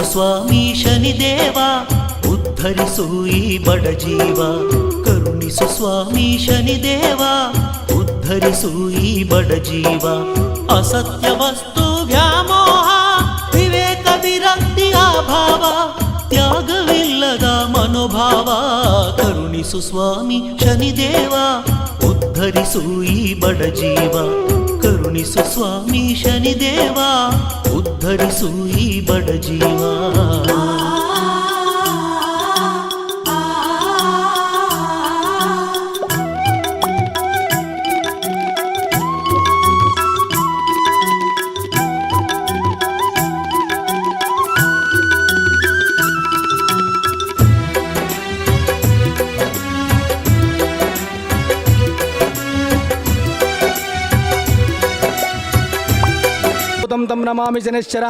ಕರುಣಿಸು ಸ್ವಾಮಿ ಶನಿದೇವ ಉದ್ಧರಿಸು ಈ ಬಡ ಜೀವ. ಕರುಣಿಸು ಸ್ವಾಮಿ ಶನಿದೇವ ಉದ್ಧರಿಸು ಈ ಬಡ ಜೀವ. ಅಸತ್ಯ ವಸ್ತು ವ್ಯಾಮೋಹ, ವಿವೇಕ ವಿರಕ್ತಿಯ ಭಾವ, ತ್ಯಾಗವಿಲ್ಲದ ಮನೋಭಾವ. ಕರುಣಿಸು ಸ್ವಾಮಿ ಶನಿದೇವ ಉದ್ಧರಿಸು ಈ ಬಡ ಜೀವ. ಕರುಣಿಸು ಸ್ವಾಮಿ ಶನಿದೇವ ಉದ್ಧರಿಸು ಈ तं तं नमामि शनैश्चर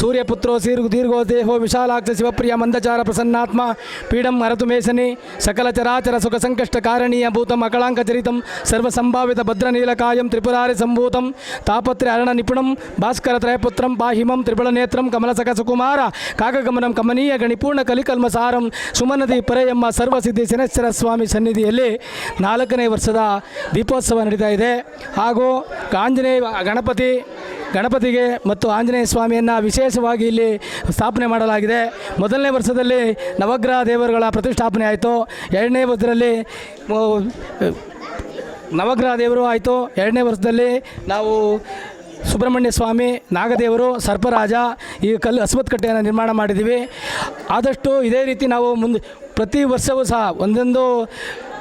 सूर्यपुत्रो दीर्घ दीर्घो देहो विशालाक्ष शिवप्रिय मन्दचार प्रसन्नात्मा पीडं हरतु मेसने सकलचराचर सुखसङ्कष्टकारणीयभूतम् अकलाङ्कचरितं सर्वसम्भावितभद्रनीलकायं त्रिपुरारि सम्भूतं तापत्र्य अरणनिपुणं भास्करत्रयपुत्रं पाहिमं त्रिपुलनेत्रं कमलसखसुकुमार ಕಾಕಗಮನಂ ಕಮನೀಯ ಗಣಿಪೂರ್ಣ ಕಲಿಕಲ್ಮಸಾರಂ ಸುಮನದಿ ಪರೆಯಮ್ಮ ಸರ್ವಸಿದ್ಧಿ ಶನೇಶ್ವರ ಸ್ವಾಮಿ ಸನ್ನಿಧಿಯಲ್ಲಿ ನಾಲ್ಕನೇ ವರ್ಷದ ದೀಪೋತ್ಸವ ನಡೀತಾ ಇದೆ ಹಾಗೂ ಆಂಜನೇಯ ಗಣಪತಿ ಗಣಪತಿಗೆ ಮತ್ತು ಆಂಜನೇಯ ಸ್ವಾಮಿಯನ್ನು ವಿಶೇಷವಾಗಿ ಇಲ್ಲಿ ಸ್ಥಾಪನೆ ಮಾಡಲಾಗಿದೆ. ಮೊದಲನೇ ವರ್ಷದಲ್ಲಿ ನವಗ್ರಹ ದೇವರುಗಳ ಪ್ರತಿಷ್ಠಾಪನೆ ಆಯಿತು. ಎರಡನೇ ವರ್ಷದಲ್ಲಿ ನವಗ್ರಹ ದೇವರು ಆಯಿತು. ಎರಡನೇ ವರ್ಷದಲ್ಲಿ ನಾವು ಸುಬ್ರಹ್ಮಣ್ಯ ಸ್ವಾಮಿ, ನಾಗದೇವರು, ಸರ್ಪರಾಜ ಈ ಕಲ್ಲು ಅಸ್ಮತ್ ಕಟ್ಟೆಯನ್ನು ನಿರ್ಮಾಣ ಮಾಡಿದ್ದೀವಿ. ಆದಷ್ಟು ಇದೇ ರೀತಿ ನಾವು ಮುಂದೆ ಪ್ರತಿ ವರ್ಷವೂ ಸಹ ಒಂದೊಂದು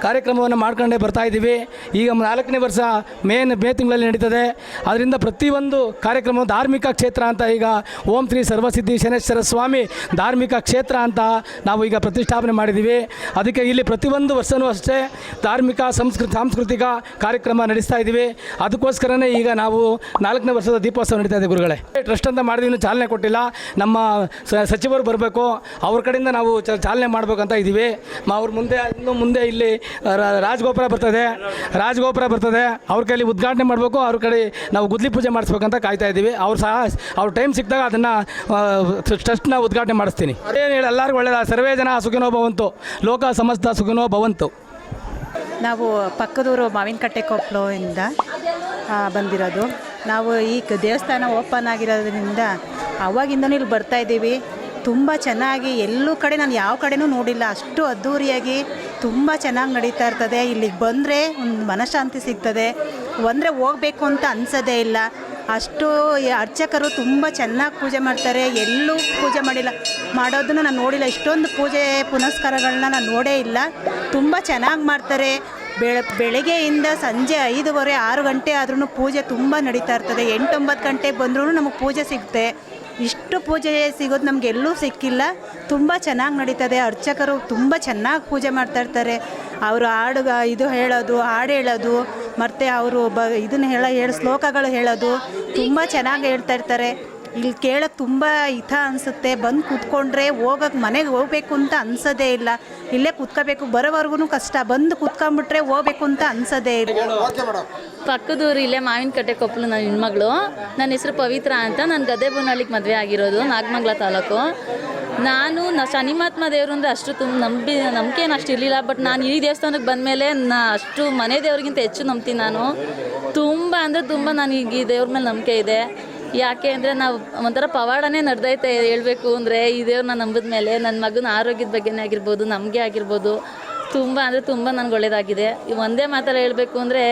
ಕಾರ್ಯಕ್ರಮವನ್ನು ಮಾಡ್ಕೊಂಡೇ ಬರ್ತಾ ಇದ್ದೀವಿ. ಈಗ ನಾಲ್ಕನೇ ವರ್ಷ ಮೇ ಮೇ ತಿಂಗಳಲ್ಲಿ ನಡೀತದೆ. ಅದರಿಂದ ಪ್ರತಿಯೊಂದು ಕಾರ್ಯಕ್ರಮ ಧಾರ್ಮಿಕ ಕ್ಷೇತ್ರ ಅಂತ ಈಗ ಓಂ ಶ್ರೀ ಸರ್ವಸಿದ್ಧಿ ಶನೇಶ್ವರ ಸ್ವಾಮಿ ಧಾರ್ಮಿಕ ಕ್ಷೇತ್ರ ಅಂತ ನಾವು ಈಗ ಪ್ರತಿಷ್ಠಾಪನೆ ಮಾಡಿದ್ದೀವಿ. ಅದಕ್ಕೆ ಇಲ್ಲಿ ಪ್ರತಿಯೊಂದು ವರ್ಷವೂ ಅಷ್ಟೇ ಧಾರ್ಮಿಕ, ಸಂಸ್ಕೃತಿ, ಸಾಂಸ್ಕೃತಿಕ ಕಾರ್ಯಕ್ರಮ ನಡೆಸ್ತಾ ಇದ್ದೀವಿ. ಅದಕ್ಕೋಸ್ಕರನೇ ಈಗ ನಾವು ನಾಲ್ಕನೇ ವರ್ಷದ ದೀಪೋತ್ಸವ ನಡೀತಾ ಇದೆ ಗುರುಗಳೇ. ಟ್ರಸ್ಟ್ ಅಂತ ಇನ್ನೂ ಚಾಲನೆ ಕೊಟ್ಟಿಲ್ಲ. ನಮ್ಮ ಸಚಿವರು ಬರಬೇಕು. ಅವ್ರ ಕಡೆಯಿಂದ ನಾವು ಚಾಲನೆ ಮಾಡಬೇಕಂತ ಇದ್ದೀವಿ. ಅವ್ರ ಮುಂದೆ, ಇನ್ನು ಮುಂದೆ ಇಲ್ಲಿ ರಾಜಗೋಪುರ ಬರ್ತದೆ. ರಾಜಗೋಪುರ ಬರ್ತದೆ. ಅವ್ರ ಕೈಲಿ ಉದ್ಘಾಟನೆ ಮಾಡಬೇಕು. ಅವ್ರ ಕಡೆ ನಾವು ಗುದ್ಲಿ ಪೂಜೆ ಮಾಡಿಸ್ಬೇಕಂತ ಕಾಯ್ತಾ ಇದ್ದೀವಿ. ಅವ್ರು ಸಹ, ಅವ್ರ ಟೈಮ್ ಸಿಕ್ಕಿದಾಗ ಅದನ್ನು ಟ್ರಸ್ಟ್ನ ಉದ್ಘಾಟನೆ ಮಾಡಿಸ್ತೀನಿ. ಏನು ಹೇಳಿ, ಎಲ್ಲರಿಗೂ ಒಳ್ಳೆಯದ ಸರ್ವೇ ಜನ ಸುಖಿನೋ ಭವಂತು. ಲೋಕ ಸಮಸ್ತ ಸುಖಿನೋ ಭವಂತು. ನಾವು ಪಕ್ಕದೂರು ಮಾವಿನಕಟ್ಟೆ ಕೊಪ್ಪಳದಿಂದ ಇಂದ ಬಂದಿರೋದು. ನಾವು ಈ ದೇವಸ್ಥಾನ ಓಪನ್ ಆಗಿರೋದ್ರಿಂದ ಅವಾಗಿಂದನೂ ಇಲ್ಲಿ ಬರ್ತಾ ಇದ್ದೀವಿ. ತುಂಬ ಚೆನ್ನಾಗಿ ಎಲ್ಲೂ ಕಡೆ ನಾನು ಯಾವ ಕಡೆನೂ ನೋಡಿಲ್ಲ. ಅಷ್ಟು ಅದ್ಧೂರಿಯಾಗಿ ತುಂಬ ಚೆನ್ನಾಗಿ ನಡೀತಾ ಇರ್ತದೆ. ಇಲ್ಲಿಗೆ ಬಂದರೆ ಒಂದು ಮನಃಶಾಂತಿ ಸಿಗ್ತದೆ. ಬಂದರೆ ಹೋಗಬೇಕು ಅಂತ ಅನ್ಸೋದೇ ಇಲ್ಲ. ಅಷ್ಟು ಅರ್ಚಕರು ತುಂಬ ಚೆನ್ನಾಗಿ ಪೂಜೆ ಮಾಡ್ತಾರೆ. ಎಲ್ಲೂ ಪೂಜೆ ಮಾಡಿಲ್ಲ. ಮಾಡೋದನ್ನು ನಾನು ನೋಡಿಲ್ಲ. ಇಷ್ಟೊಂದು ಪೂಜೆ ಪುನಸ್ಕಾರಗಳನ್ನ ನಾನು ನೋಡೇ ಇಲ್ಲ. ತುಂಬ ಚೆನ್ನಾಗಿ ಮಾಡ್ತಾರೆ. ಬೆಳ, ಬೆಳಗ್ಗೆಯಿಂದ ಸಂಜೆ ಐದುವರೆ, ಆರು ಗಂಟೆ ಆದ್ರೂ ಪೂಜೆ ತುಂಬ ನಡೀತಾ ಇರ್ತದೆ. ಎಂಟೊಂಬತ್ತು ಗಂಟೆಗೆ ಬಂದ್ರೂ ನಮಗೆ ಪೂಜೆ ಸಿಗುತ್ತೆ. ಇಷ್ಟು ಪೂಜೆ ಸಿಗೋದು ನಮ್ಗೆ ಎಲ್ಲೂ ಸಿಕ್ಕಿಲ್ಲ. ತುಂಬ ಚೆನ್ನಾಗಿ ನಡೀತದೆ. ಅರ್ಚಕರು ತುಂಬ ಚೆನ್ನಾಗಿ ಪೂಜೆ ಮಾಡ್ತಾ ಇರ್ತಾರೆ. ಅವರು ಹಾಡು ಇದು ಹೇಳೋದು, ಹಾಡು ಹೇಳೋದು, ಮತ್ತು ಅವರು ಬ ಇದನ್ನು ಹೇಳೋ ಹೇಳೋ, ಶ್ಲೋಕಗಳು ಹೇಳೋದು ತುಂಬ ಚೆನ್ನಾಗಿ ಹೇಳ್ತಾ ಇರ್ತಾರೆ. ಇಲ್ಲಿ ಕೇಳೋಕ್ಕೆ ತುಂಬ ಹಿತ ಅನಿಸುತ್ತೆ. ಬಂದು ಕೂತ್ಕೊಂಡ್ರೆ ಹೋಗಕ್ಕೆ ಮನೆಗೆ ಹೋಗ್ಬೇಕು ಅಂತ ಅನ್ಸೋದೇ ಇಲ್ಲ. ಇಲ್ಲೇ ಕೂತ್ಕೋಬೇಕು ಬರೋವರೆಗೂ ಕಷ್ಟ. ಬಂದು ಕೂತ್ಕೊಂಡ್ಬಿಟ್ರೆ ಹೋಗ್ಬೇಕು ಅಂತ ಅನ್ಸೋದೇ ಇಲ್ಲ. ಪಕ್ಕದೂರು ಇಲ್ಲೇ ಮಾವಿನಕಟ್ಟೆ ಕೊಪ್ಪಲು ನನ್ನ ಹೆಣ್ಮಗಳು. ನನ್ನ ಹೆಸರು ಪವಿತ್ರ ಅಂತ. ನಾನು ಅಲ್ಲಿಗೆ ಮದುವೆ ಆಗಿರೋದು ನಾಗಮಂಗ್ಲ ತಾಲೂಕು. ನಾನು ನ ಶನಿಮಾತ್ಮ ದೇವರು ಅಂದರೆ ಅಷ್ಟು ತುಂಬ ನಂಬಿ ನಂಬಿಕೆ ಏನು ಅಷ್ಟು ಇರಲಿಲ್ಲ. ಬಟ್ ನಾನು ಈ ದೇವಸ್ಥಾನಕ್ಕೆ ಬಂದಮೇಲೆ ನಾ ಅಷ್ಟು ಮನೆ ದೇವ್ರಿಗಿಂತ ಹೆಚ್ಚು ನಂಬ್ತೀನಿ ನಾನು. ತುಂಬ ಅಂದರೆ ತುಂಬ ನನಗೆ ಈ ದೇವ್ರ ಮೇಲೆ ನಂಬಿಕೆ ಇದೆ. ಯಾಕೆ ಅಂದರೆ ನಾವು ಒಂಥರ ಪವಾಡನೇ ನಡೆದೈತೆ ಹೇಳಬೇಕು ಅಂದರೆ, ಈ ದೇವ್ರನ್ನ ನಂಬಿದ ಮೇಲೆ ನನ್ನ ಮಗನ ಆರೋಗ್ಯದ ಬಗ್ಗೆನೇ ಆಗಿರ್ಬೋದು, ನಮಗೆ ಆಗಿರ್ಬೋದು, ತುಂಬ ಅಂದರೆ ತುಂಬ ನನಗೆ ಒಳ್ಳೆಯದಾಗಿದೆ ಒಂದೇ ಮಾತಲ್ಲಿ ಹೇಳಬೇಕು ಅಂದರೆ,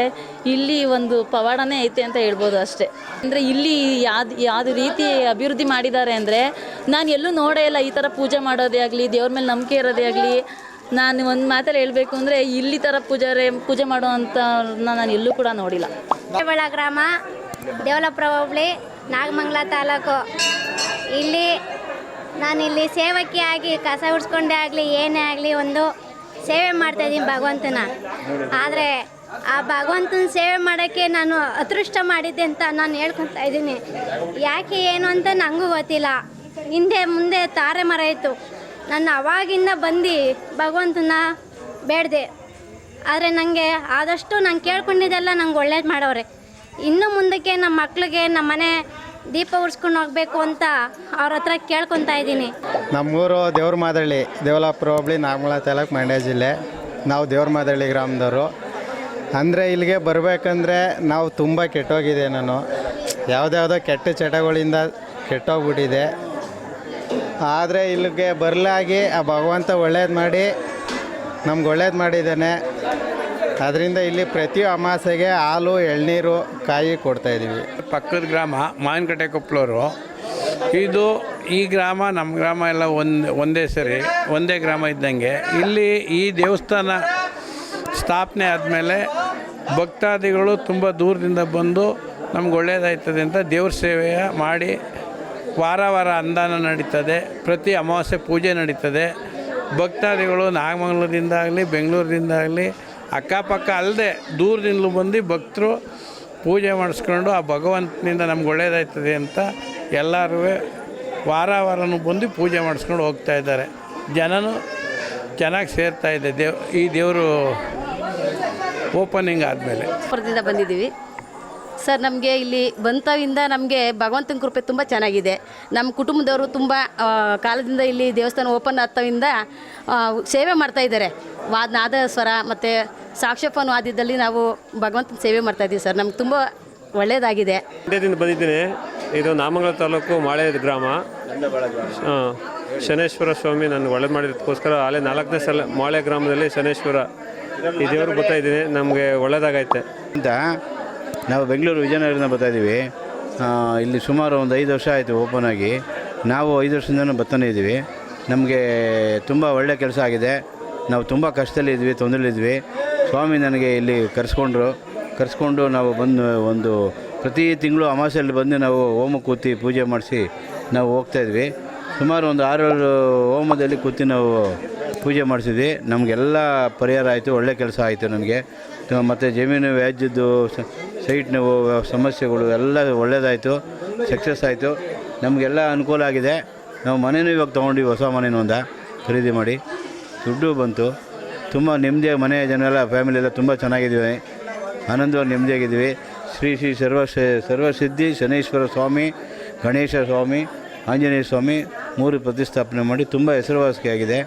ಇಲ್ಲಿ ಒಂದು ಪವಾಡನೇ ಐತೆ ಅಂತ ಹೇಳ್ಬೋದು ಅಷ್ಟೇ. ಅಂದರೆ ಇಲ್ಲಿ ಯಾವ್ದು ಯಾವ್ದು ರೀತಿ ಅಭಿವೃದ್ಧಿ ಮಾಡಿದ್ದಾರೆ ಅಂದರೆ, ನಾನು ಎಲ್ಲೂ ನೋಡೇ ಇಲ್ಲ ಈ ಥರ ಪೂಜೆ ಮಾಡೋದೇ ಆಗಲಿ, ದೇವ್ರ ಮೇಲೆ ನಂಬಿಕೆ ಇರೋದೇ ಆಗಲಿ. ನಾನು ಒಂದು ಮಾತಲ್ಲಿ ಹೇಳಬೇಕು ಅಂದರೆ, ಇಲ್ಲಿ ಥರ ಪೂಜಾರೆ, ಪೂಜೆ ಮಾಡುವಂಥ ನಾನು ಎಲ್ಲೂ ಕೂಡ ನೋಡಿಲ್ಲ. ಗ್ರಾಮ ದೇವಲಪುರ ಹೋಬಳಿ. ನಾಗಮಂಗಲ ತಾಲೂಕು. ಇಲ್ಲಿ ನಾನಿಲ್ಲಿ ಸೇವಕಿಯಾಗಿ ಕಸ ಉಡ್ಸ್ಕೊಂಡೇ ಆಗಲಿ, ಏನೇ ಆಗಲಿ ಒಂದು ಸೇವೆ ಮಾಡ್ತಾಯಿದ್ದೀನಿ ಭಗವಂತನ. ಆದರೆ ಆ ಭಗವಂತನ ಸೇವೆ ಮಾಡೋಕ್ಕೆ ನಾನು ಅದೃಷ್ಟ ಮಾಡಿದ್ದೆ ಅಂತ ನಾನು ಹೇಳ್ಕೊತಾ ಇದ್ದೀನಿ. ಯಾಕೆ ಏನು ಅಂತ ನನಗೂ ಗೊತ್ತಿಲ್ಲ. ಹಿಂದೆ ಮುಂದೆ ತಾರೆ ಮರ ಇತ್ತು. ನಾನು ಅವಾಗಿಂದ ಬಂದು ಭಗವಂತನ ಬೇಡ್ದೆ. ಆದರೆ ನನಗೆ ಆದಷ್ಟು ನಾನು ಕೇಳ್ಕೊಂಡಿದ್ದೆಲ್ಲ ನಂಗೆ ಒಳ್ಳೇದು ಮಾಡವ್ರೆ ಇನ್ನು ಮುಂದಕ್ಕೆ ನಮ್ಮ ಮಕ್ಳಿಗೆ ನಮ್ಮ ಮನೆ ದೀಪ ಉಡ್ಸ್ಕೊಂಡು ಹೋಗ್ಬೇಕು ಅಂತ ಅವ್ರ ಹತ್ರ ಕೇಳ್ಕೊತಾ ಇದ್ದೀನಿ. ನಮ್ಮೂರು ದೇವ್ರ ಮಾದಳ್ಳಿ, ದೇವಲಾಪುರ ಹೋಬಳಿ ನಾಗಮಲ ತಾಲೂಕು ಮಂಡ್ಯ ಜಿಲ್ಲೆ. ನಾವು ದೇವ್ರ ಮಾದಳ್ಳಿ ಗ್ರಾಮದವರು. ಅಂದರೆ ಇಲ್ಲಿಗೆ ಬರಬೇಕಂದ್ರೆ ನಾವು ತುಂಬ ಕೆಟ್ಟೋಗಿದೆ ನಾನು. ಯಾವುದ್ಯಾವುದೋ ಕೆಟ್ಟ ಚಟಗಳಿಂದ ಕೆಟ್ಟೋಗ್ಬಿಟ್ಟಿದೆ. ಆದರೆ ಇಲ್ಲಿಗೆ ಬರಲಾಗಿ ಆ ಭಗವಂತ ಒಳ್ಳೇದು ಮಾಡಿ, ನಮ್ಗೆ ಒಳ್ಳೇದು ಮಾಡಿದ್ದಾನೆ. ಅದರಿಂದ ಇಲ್ಲಿ ಪ್ರತಿ ಅಮಾಸೆಗೆ ಹಾಲು, ಎಳ್ನೀರು, ಕಾಯಿ ಕೊಡ್ತಾಯಿದ್ದೀವಿ ಪಕ್ಕದ ಗ್ರಾಮ, ಮಾವಿನಕಟ್ಟೆ ಕೊಪ್ಪಳೋರು ಇದು ಈ ಗ್ರಾಮ, ನಮ್ಮ ಗ್ರಾಮ ಎಲ್ಲ ಒಂದು, ಒಂದೇ ಸರಿ, ಒಂದೇ ಗ್ರಾಮ ಇದ್ದಂಗೆ. ಇಲ್ಲಿ ಈ ದೇವಸ್ಥಾನ ಸ್ಥಾಪನೆ ಆದಮೇಲೆ ಭಕ್ತಾದಿಗಳು ತುಂಬ ದೂರದಿಂದ ಬಂದು ನಮ್ಗೆ ಒಳ್ಳೆಯದಾಯ್ತದೆ ಅಂತ ದೇವ್ರ ಸೇವೆಯ ಮಾಡಿ ವಾರ ವಾರ ಅನುದಾನ ನಡೀತದೆ, ಪ್ರತಿ ಅಮಾವಾಸ್ಯೆ ಪೂಜೆ ನಡೀತದೆ. ಭಕ್ತಾದಿಗಳು ನಾಗಮಂಗಲದಿಂದ ಆಗಲಿ ಬೆಂಗಳೂರಿಂದ ಆಗಲಿ ಅಕ್ಕಪಕ್ಕ ಅಲ್ಲದೆ ದೂರದಿಂದಲೂ ಬಂದು ಭಕ್ತರು ಪೂಜೆ ಮಾಡಿಸ್ಕೊಂಡು ಆ ಭಗವಂತನಿಂದ ನಮ್ಗೆ ಒಳ್ಳೇದಾಯ್ತದೆ ಅಂತ ಎಲ್ಲರೂ ವಾರ ವಾರನೂ ಬಂದು ಪೂಜೆ ಮಾಡಿಸ್ಕೊಂಡು ಹೋಗ್ತಾ ಇದ್ದಾರೆ. ಜನನೂ ಚೆನ್ನಾಗಿ ಸೇರ್ತಾ ಇದೆ. ದೇವ್, ಈ ದೇವರು ಓಪನಿಂಗ್ ಆದಮೇಲೆ. ಬಂದಿದ್ದೀವಿ. ಸರ್ ನಮಗೆ ಇಲ್ಲಿ ಬಂತವಿಂದ ನಮಗೆ ಭಗವಂತನ ಕೃಪೆ ತುಂಬ ಚೆನ್ನಾಗಿದೆ. ನಮ್ಮ ಕುಟುಂಬದವರು ತುಂಬ ಕಾಲದಿಂದ ಇಲ್ಲಿ ದೇವಸ್ಥಾನ ಓಪನ್ ಆಗ್ತವಿಂದ ಸೇವೆ ಮಾಡ್ತಾ ಇದ್ದಾರೆ. ವಾದ ನಾದ ಸ್ವರ ಮತ್ತು ಸಾಕ್ಷಫೋನ್ ವಾದ್ಯದಲ್ಲಿ ನಾವು ಭಗವಂತನ ಸೇವೆ ಮಾಡ್ತಾ ಇದ್ದೀವಿ ಸರ್. ನಮ್ಗೆ ತುಂಬ ಒಳ್ಳೆಯದಾಗಿದೆ ಮಂಡ್ಯದಿಂದ ಬಂದಿದ್ದೀನಿ. ಇದು ನಾಮಂಗಲ ತಾಲೂಕು ಮಾಳೆ ಗ್ರಾಮ. ಹಾಂ ಶನೇಶ್ವರ ಸ್ವಾಮಿ ನನಗೆ ಒಳ್ಳೇದು ಮಾಡಿದ್ದಕ್ಕೋಸ್ಕರ ಅಲ್ಲೇ ನಾಲ್ಕನೇ ಸಲ ಮಾಳೆ ಗ್ರಾಮದಲ್ಲಿ ಶನೇಶ್ವರ ಈ ದೇವ್ರಿಗೆ ಬರ್ತಾ ಇದ್ದೀನಿ. ನಮಗೆ ಒಳ್ಳೆಯದಾಗೈತೆ ಅಂತ ನಾವು ಬೆಂಗಳೂರು ವಿಜಯನಗರದಿಂದ ಬರ್ತಾ ಇದ್ದೀವಿ. ಇಲ್ಲಿ ಸುಮಾರು ಒಂದು ಐದು ವರ್ಷ ಆಯಿತು ಓಪನ್ ಆಗಿ. ನಾವು ಐದು ವರ್ಷದಿಂದನೂ ಬರ್ತಾನೆ ಇದ್ದೀವಿ. ನಮಗೆ ತುಂಬ ಒಳ್ಳೆಯ ಕೆಲಸ ಆಗಿದೆ. ನಾವು ತುಂಬ ಕಷ್ಟದಲ್ಲಿದ್ವಿ ತೊಂದರೆಲಿದ್ವಿ ಸ್ವಾಮಿ ನನಗೆ ಇಲ್ಲಿ ಕರೆಸ್ಕೊಂಡ್ರು. ಕರೆಸ್ಕೊಂಡು ನಾವು ಬಂದು ಒಂದು ಪ್ರತಿ ತಿಂಗಳು ಅಮಾವಾಸ್ಯಲ್ಲಿ ಬಂದು ನಾವು ಹೋಮ ಕೂತಿ ಪೂಜೆ ಮಾಡಿಸಿ ನಾವು ಹೋಗ್ತಾಯಿದ್ವಿ ಸುಮಾರು ಒಂದು ಆರು ಹೋಮದಲ್ಲಿ ಕೂತಿ ನಾವು ಪೂಜೆ ಮಾಡಿಸಿದ್ವಿ. ನಮಗೆಲ್ಲ ಪರಿಹಾರ ಆಯಿತು, ಒಳ್ಳೆ ಕೆಲಸ ಆಯಿತು ನನಗೆ ಮತ್ತು ಜಮೀನು ವ್ಯಾಜ್ಯದ್ದು ಸೈಟ್ ನೋವು ಸಮಸ್ಯೆಗಳು ಎಲ್ಲ ಒಳ್ಳೆಯದಾಯಿತು ಸಕ್ಸಸ್ ಆಯಿತು. ನಮಗೆಲ್ಲ ಅನುಕೂಲ ಆಗಿದೆ. ನಾವು ಮನೇನೂ ಇವಾಗ ತೊಗೊಂಡ್ವಿ ಹೊಸ ಮನೇನು ಒಂದ, ಖರೀದಿ ಮಾಡಿ. ದುಡ್ಡು ಬಂತು. ತುಂಬ ನೆಮ್ಮದಿಯಾಗಿ ಮನೆಯ ಜನ ಎಲ್ಲ ಫ್ಯಾಮಿಲಿ ಎಲ್ಲ ತುಂಬ ಚೆನ್ನಾಗಿದ್ದೀವಿ. ಆನಂದವಾಗಿ ನೆಮ್ಮದಿಯಾಗಿದ್ದೀವಿ. ಶ್ರೀ ಶ್ರೀ ಸರ್ವ ಸರ್ವಸಿದ್ಧಿ ಶನೇಶ್ವರ ಸ್ವಾಮಿ, ಗಣೇಶ ಸ್ವಾಮಿ, ಆಂಜನೇಯ ಸ್ವಾಮಿ, ಮೂರು ಪ್ರತಿಷ್ಠಾಪನೆ ಮಾಡಿ ತುಂಬ ಹೆಸರುವಾಸಿಯಾಗಿದೆ.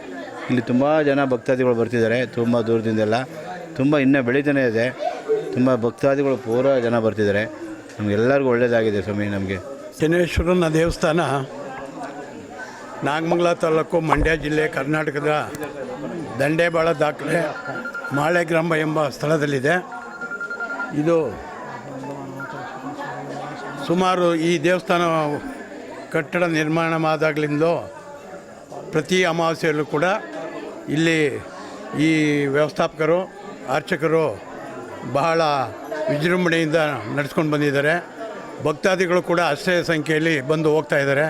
ಇಲ್ಲಿ ತುಂಬ ಜನ ಭಕ್ತಾದಿಗಳು ಬರ್ತಿದ್ದಾರೆ, ತುಂಬ ದೂರದಿಂದೆಲ್ಲ ತುಂಬ ಇನ್ನೂ ಬೆಳೀತಾನೆ ಇದೆ. ತುಂಬ ಭಕ್ತಾದಿಗಳು ಪೂರ ಜನ ಬರ್ತಿದ್ದಾರೆ. ನಮಗೆಲ್ಲರಿಗೂ ಒಳ್ಳೆಯದಾಗಿದೆ ಸ್ವಾಮಿ ನಮಗೆ. ಶನೇಶ್ವರನ ದೇವಸ್ಥಾನ ನಾಗಮಂಗಲ ತಾಲೂಕು ಮಂಡ್ಯ ಜಿಲ್ಲೆ ಕರ್ನಾಟಕದ ದಂಡೇಬಾಳ ದಾಖಲೆ ಮಾಳೆ ಗ್ರಾಮ ಎಂಬ ಸ್ಥಳದಲ್ಲಿದೆ. ಇದು ಸುಮಾರು ಈ ದೇವಸ್ಥಾನ ಕಟ್ಟಡ ನಿರ್ಮಾಣವಾದಾಗಲಿಂದಲೂ ಪ್ರತಿ ಅಮಾವಾಸ್ಯೆಯಲ್ಲೂ ಕೂಡ ಇಲ್ಲಿ ಈ ವ್ಯವಸ್ಥಾಪಕರು ಅರ್ಚಕರು ಬಹಳ ವಿಜೃಂಭಣೆಯಿಂದ ನಡೆಸ್ಕೊಂಡು ಬಂದಿದ್ದಾರೆ. ಭಕ್ತಾದಿಗಳು ಕೂಡ ಅಷ್ಟೇ ಸಂಖ್ಯೆಯಲ್ಲಿ ಬಂದು ಹೋಗ್ತಾ ಇದ್ದಾರೆ.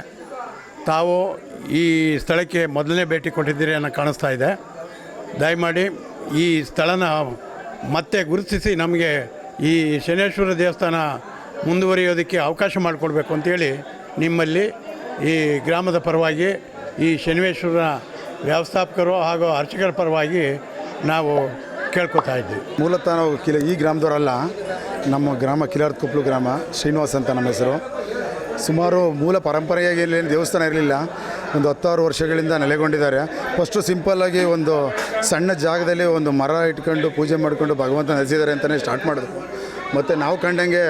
ತಾವು ಈ ಸ್ಥಳಕ್ಕೆ ಮೊದಲನೇ ಭೇಟಿ ಕೊಟ್ಟಿದ್ದೀರಿ ಅನ್ನೋ ಕಾಣಿಸ್ತಾ ಇದೆ. ದಯಮಾಡಿ ಈ ಸ್ಥಳನ ಮತ್ತೆ ಗುರುತಿಸಿ ನಮಗೆ ಈ ಶನೇಶ್ವರ ದೇವಸ್ಥಾನ ಮುಂದುವರಿಯೋದಕ್ಕೆ ಅವಕಾಶ ಮಾಡಿಕೊಡ್ಬೇಕು ಅಂತೇಳಿ ನಿಮ್ಮಲ್ಲಿ ಈ ಗ್ರಾಮದ ಪರವಾಗಿ ಈ ಶನಿವೇಶ್ವರನ ವ್ಯವಸ್ಥಾಪಕರು ಹಾಗೂ ಅರ್ಚಕರ ಪರವಾಗಿ ನಾವು ಕೇಳ್ಕೊತಾ ಇದ್ದೀವಿ ಮೂಲತಃ ನಾವು ಕಿಲ ಈ ಗ್ರಾಮದವರಲ್ಲ, ನಮ್ಮ ಗ್ರಾಮ ಕಿಲಾರ್ದ ಕುಪ್ಲು ಗ್ರಾಮ ಶ್ರೀನಿವಾಸ್ ಅಂತ ನಮ್ಮ ಹೆಸರು. ಸುಮಾರು ಮೂಲ ಪರಂಪರೆಯಾಗಿ ಇಲ್ಲಿ ಏನು ದೇವಸ್ಥಾನ ಇರಲಿಲ್ಲ. ಒಂದು ಹತ್ತಾರು ವರ್ಷಗಳಿಂದ ನೆಲೆಗೊಂಡಿದ್ದಾರೆ. ಫಸ್ಟು ಸಿಂಪಲ್ಲಾಗಿ ಒಂದು ಸಣ್ಣ ಜಾಗದಲ್ಲಿ ಒಂದು ಮರ ಇಟ್ಕೊಂಡು ಪೂಜೆ ಮಾಡಿಕೊಂಡು ಭಗವಂತ ನೆಲೆಸಿದ್ದಾರೆ ಅಂತಲೇ ಸ್ಟಾರ್ಟ್ ಮಾಡಿದ್ರು. ಮತ್ತು ನಾವು ಕಂಡಂಗೆ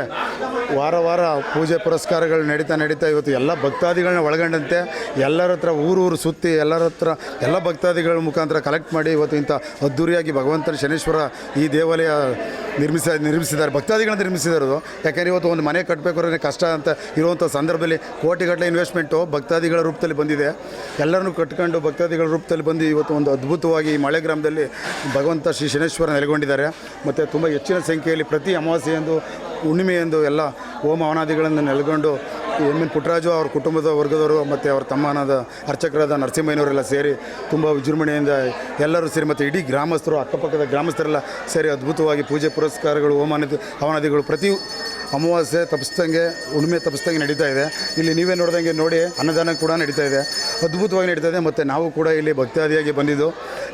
ವಾರ ವಾರ ಪೂಜೆ ಪುರಸ್ಕಾರಗಳು ನಡೀತಾ ನಡೀತಾ ಇವತ್ತು ಎಲ್ಲ ಭಕ್ತಾದಿಗಳನ್ನ ಒಳಗೊಂಡಂತೆ ಎಲ್ಲರ ಹತ್ರ ಊರೂರು ಸುತ್ತಿ ಎಲ್ಲರ ಹತ್ರ ಎಲ್ಲ ಭಕ್ತಾದಿಗಳ ಮುಖಾಂತರ ಕಲೆಕ್ಟ್ ಮಾಡಿ ಇವತ್ತು ಇಂಥ ಅದ್ದೂರಿಯಾಗಿ ಭಗವಂತನ ಶನೇಶ್ವರ ಈ ದೇವಾಲಯ ನಿರ್ಮಿಸ ನಿರ್ಮಿಸಿದ್ದಾರೆ, ಭಕ್ತಾದಿಗಳನ್ನ ಅದು. ಯಾಕೆಂದರೆ ಇವತ್ತು ಒಂದು ಮನೆ ಕಟ್ಟಬೇಕು ಕಷ್ಟ ಅಂತ ಇರುವಂಥ ಸಂದರ್ಭದಲ್ಲಿ ಕೋಟಿಗಟ್ಟಲೆ ಇನ್ವೆಸ್ಟ್ಮೆಂಟು ಭಕ್ತಾದಿಗಳ ರೂಪದಲ್ಲಿ ಬಂದಿದೆ ಎಲ್ಲರನ್ನು ಕಟ್ಕೊಂಡು ಭಕ್ತಾದಿಗಳ ರೂಪದಲ್ಲಿ ಬಂದು ಇವತ್ತು ಒಂದು ಅದ್ಭುತವಾಗಿ ಮಳೆ ಗ್ರಾಮದಲ್ಲಿ ಭಗವಂತ ಶ್ರೀ ಶನೇಶ್ವರ ನೆಲೆಗೊಂಡಿದ್ದಾರೆ ಮತ್ತು ತುಂಬ ಹೆಚ್ಚಿನ ಸಂಖ್ಯೆಯಲ್ಲಿ ಪ್ರತಿ ಅಮಾವಾಸ್ಯೆಯಂದು, ಹುಣ್ಣಿಮೆಯಂದು ಎಲ್ಲ ಹೋಮ ಹವನಾದಿಗಳನ್ನು ನೆಲೆಗೊಂಡು ಎಂ ಎನ್ ಪುಟ್ಟರಾಜು ಅವ್ರ ಕುಟುಂಬದ ವರ್ಗದವರು ಮತ್ತು ಅವ್ರ ತಮ್ಮನಾದ ಅರ್ಚಕರಾದ ನರಸಿಂಹಯ್ಯನವರೆಲ್ಲ ಸೇರಿ ತುಂಬ ವಿಜೃಂಭಣೆಯಿಂದ ಎಲ್ಲರೂ ಸೇರಿ ಮತ್ತು ಇಡೀ ಗ್ರಾಮಸ್ಥರು, ಅಕ್ಕಪಕ್ಕದ ಗ್ರಾಮಸ್ಥರೆಲ್ಲ ಸೇರಿ ಅದ್ಭುತವಾಗಿ ಪೂಜೆ ಪುರಸ್ಕಾರಗಳು, ಹೋಮಾನದಿ, ಹವನಾದಿಗಳು ಪ್ರತಿ ಅಮಾವಾಸ್ಯೆ ತಪ್ಪಿಸ್ದಂಗೆ ಉಣ್ಮೆ ತಪ್ಪಿಸ್ದಂಗೆ ನಡೀತಾ ಇದೆ. ಇಲ್ಲಿ ನೀವೇ ನೋಡ್ದಂಗೆ ನೋಡಿ ಅನ್ನದಾನ ಕೂಡ ನಡೀತಾ ಇದೆ. ಅದ್ಭುತವಾಗಿ ನಡೀತಾ ಇದೆ. ಮತ್ತು ನಾವು ಕೂಡ ಇಲ್ಲಿ ಭಕ್ತಾದಿಯಾಗಿ ಬಂದಿದ್ದು.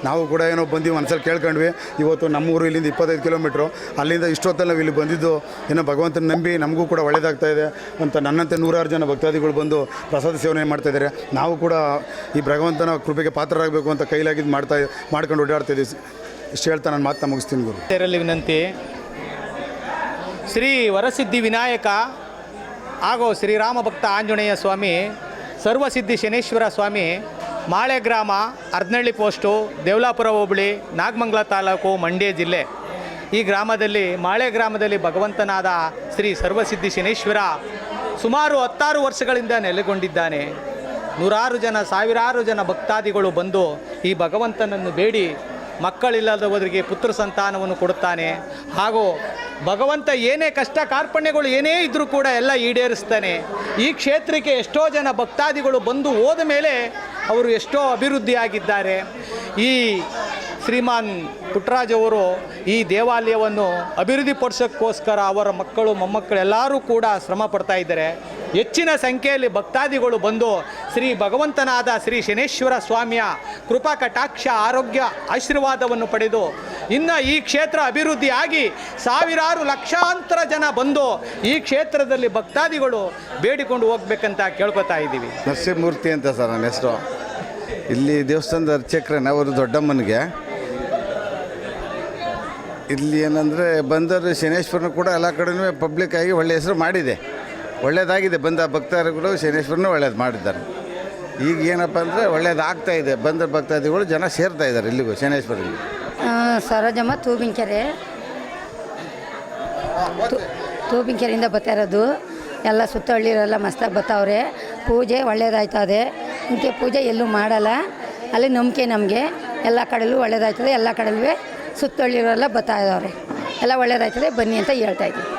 ನಾವು ಕೂಡ ಏನೋ ಬಂದು ಮನಸ್ಸಲ್ಲಿ ಕೇಳ್ಕೊಂಡ್ವಿ. ಇವತ್ತು ನಮ್ಮೂರು ಇಲ್ಲಿಂದ ಇಪ್ಪತ್ತೈದು ಕಿಲೋಮೀಟ್ರು. ಅಲ್ಲಿಂದ ಇಷ್ಟೊತ್ತಲ್ಲಿ ನಾವು ಇಲ್ಲಿ ಬಂದಿದ್ದು, ಏನೋ ಭಗವಂತನ ನಂಬಿ ನಮಗೂ ಕೂಡ ಒಳ್ಳೇದಾಗ್ತಾ ಇದೆ ಅಂತ ನನ್ನಂತೆ ನೂರಾರು ಜನ ಭಕ್ತಾದಿಗಳು ಬಂದು ಪ್ರಸಾದ ಸೇವನೆ ಮಾಡ್ತಾ ಇದ್ದಾರೆ. ನಾವು ಕೂಡ ಈ ಭಗವಂತನ ಕೃಪೆಗೆ ಪಾತ್ರರಾಗಬೇಕು ಅಂತ ಕೈಲಾಗಿದ್ದು ಮಾಡ್ತಾ, ಮಾಡ್ಕೊಂಡು ಓಡಾಡ್ತಾ ಇದ್ದೀವಿ. ಇಷ್ಟು ಹೇಳ್ತಾ ನಾನು ಮಾತನ್ನ ಮುಗಿಸ್ತೀನಿ ಗುರು. ವಿನಂತಿ ಶ್ರೀ ವರಸಿದ್ಧಿ ವಿನಾಯಕ ಹಾಗೂ ಶ್ರೀರಾಮ ಭಕ್ತ ಆಂಜನೇಯ ಸ್ವಾಮಿ, ಸರ್ವಸಿದ್ಧಿ ಶನೇಶ್ವರ ಸ್ವಾಮಿ, ಮಾಳೆ ಗ್ರಾಮ ಅರ್ನಳ್ಳಿ ಪೋಸ್ಟು, ದೇವಲಾಪುರ ಹೋಬಳಿ, ನಾಗಮಂಗಲ ತಾಲೂಕು, ಮಂಡ್ಯ ಜಿಲ್ಲೆ. ಈ ಗ್ರಾಮದಲ್ಲಿ, ಮಾಳೆ ಗ್ರಾಮದಲ್ಲಿ ಭಗವಂತನಾದ ಶ್ರೀ ಸರ್ವಸಿದ್ಧಿ ಶನೇಶ್ವರ ಸುಮಾರು ಹತ್ತಾರು ವರ್ಷಗಳಿಂದ ನೆಲೆಗೊಂಡಿದ್ದಾನೆ. ನೂರಾರು ಜನ, ಸಾವಿರಾರು ಜನ ಭಕ್ತಾದಿಗಳು ಬಂದು ಈ ಭಗವಂತನನ್ನು ಬೇಡಿ ಮಕ್ಕಳಿಲ್ಲದವರಿಗೆ ಪುತ್ರ ಸಂತಾನವನ್ನು ಕೊಡುತ್ತಾನೆ. ಹಾಗೂ ಭಗವಂತ ಏನೇ ಕಷ್ಟ ಕಾರ್ಪಣ್ಯಗಳು ಏನೇ ಇದ್ದರೂ ಕೂಡ ಎಲ್ಲ ಈಡೇರಿಸ್ತಾನೆ. ಈ ಕ್ಷೇತ್ರಕ್ಕೆ ಎಷ್ಟೋ ಜನ ಭಕ್ತಾದಿಗಳು ಬಂದು ಹೋದ ಮೇಲೆ ಅವರು ಎಷ್ಟೋ ಅಭಿವೃದ್ಧಿಯಾಗಿದ್ದಾರೆ. ಈ ಶ್ರೀಮಾನ್ ಪುಟ್ಟರಾಜ್ ಅವರು ಈ ದೇವಾಲಯವನ್ನು ಅಭಿವೃದ್ಧಿಪಡಿಸೋಕ್ಕೋಸ್ಕರ ಅವರ ಮಕ್ಕಳು, ಮೊಮ್ಮಕ್ಕಳು ಎಲ್ಲರೂ ಕೂಡ ಶ್ರಮ ಪಡ್ತಾ ಇದ್ದಾರೆ. ಹೆಚ್ಚಿನ ಸಂಖ್ಯೆಯಲ್ಲಿ ಭಕ್ತಾದಿಗಳು ಬಂದು ಶ್ರೀ ಭಗವಂತನಾದ ಶ್ರೀ ಶನೇಶ್ವರ ಸ್ವಾಮಿಯ ಕೃಪಾ ಕಟಾಕ್ಷ ಆರೋಗ್ಯ ಆಶೀರ್ವಾದವನ್ನು ಪಡೆದು ಇನ್ನು ಈ ಕ್ಷೇತ್ರ ಅಭಿವೃದ್ಧಿಯಾಗಿ ಸಾವಿರಾರು ಲಕ್ಷಾಂತರ ಜನ ಬಂದು ಈ ಕ್ಷೇತ್ರದಲ್ಲಿ ಭಕ್ತಾದಿಗಳು ಬೇಡಿಕೊಂಡು ಹೋಗ್ಬೇಕಂತ ಕೇಳ್ಕೊತಾ ಇದ್ದೀವಿ. ನರಸಿಂಹಮೂರ್ತಿ ಅಂತ ಸರ್ ನನ್ನ ಹೆಸರು. ಇಲ್ಲಿ ದೇವಸ್ಥಾನದ ಅರ್ಚಕ್ರನ ಅವರು ದೊಡ್ಡಮ್ಮನಿಗೆ. ಇಲ್ಲಿ ಏನಂದರೆ ಬಂದರು ಶನೇಶ್ವರನ ಕೂಡ ಎಲ್ಲ ಕಡೆನೂ ಪಬ್ಲಿಕ್ ಆಗಿ ಒಳ್ಳೆಯ ಹೆಸರು ಮಾಡಿದೆ. ಒಳ್ಳೆಯದಾಗಿದೆ ಬಂದ ಭಕ್ತಾದಿಗಳು ಶನೇಶ್ವರನ ಒಳ್ಳೇದು ಮಾಡಿದ್ದಾರೆ. ಈಗ ಏನಪ್ಪ ಅಂದರೆ ಒಳ್ಳೇದಾಗ್ತಾ ಇದೆ, ಬಂದ ಭಕ್ತಾದಿಗಳು ಜನ ಸೇರ್ತಾ ಇದ್ದಾರೆ ಇಲ್ಲಿಗೂ ಶನೇಶ್ವರಿಗೆ ಸರೋಜಮ್ಮ ತೂಬಿನ್ಕೆರೆ ತೂಬಿನ್ಕೆರೆಯಿಂದ ಬರ್ತಾ ಇರೋದು. ಎಲ್ಲ ಸುತ್ತ ಹಳ್ಳಿರೆಲ್ಲ ಮಸ್ತಾಗಿ ಬರ್ತಾವ್ರೆ. ಪೂಜೆ ಒಳ್ಳೇದಾಯ್ತದೆ. ಇಂಥ ಪೂಜೆ ಎಲ್ಲೂ ಮಾಡಲ್ಲ. ಅಲ್ಲಿ ನಂಬಿಕೆ ನಮಗೆ. ಎಲ್ಲ ಕಡೆಲೂ ಒಳ್ಳೇದಾಯ್ತದೆ. ಎಲ್ಲ ಕಡೆಲೂ ಸುತ್ತ ಹಳ್ಳಿರೆಲ್ಲ ಬರ್ತಾ ಇದ್ದಾವ್ರೆ ಎಲ್ಲ ಒಳ್ಳೇದಾಯ್ತದೆ. ಬನ್ನಿ ಅಂತ ಹೇಳ್ತಾ ಇದ್ದೀವಿ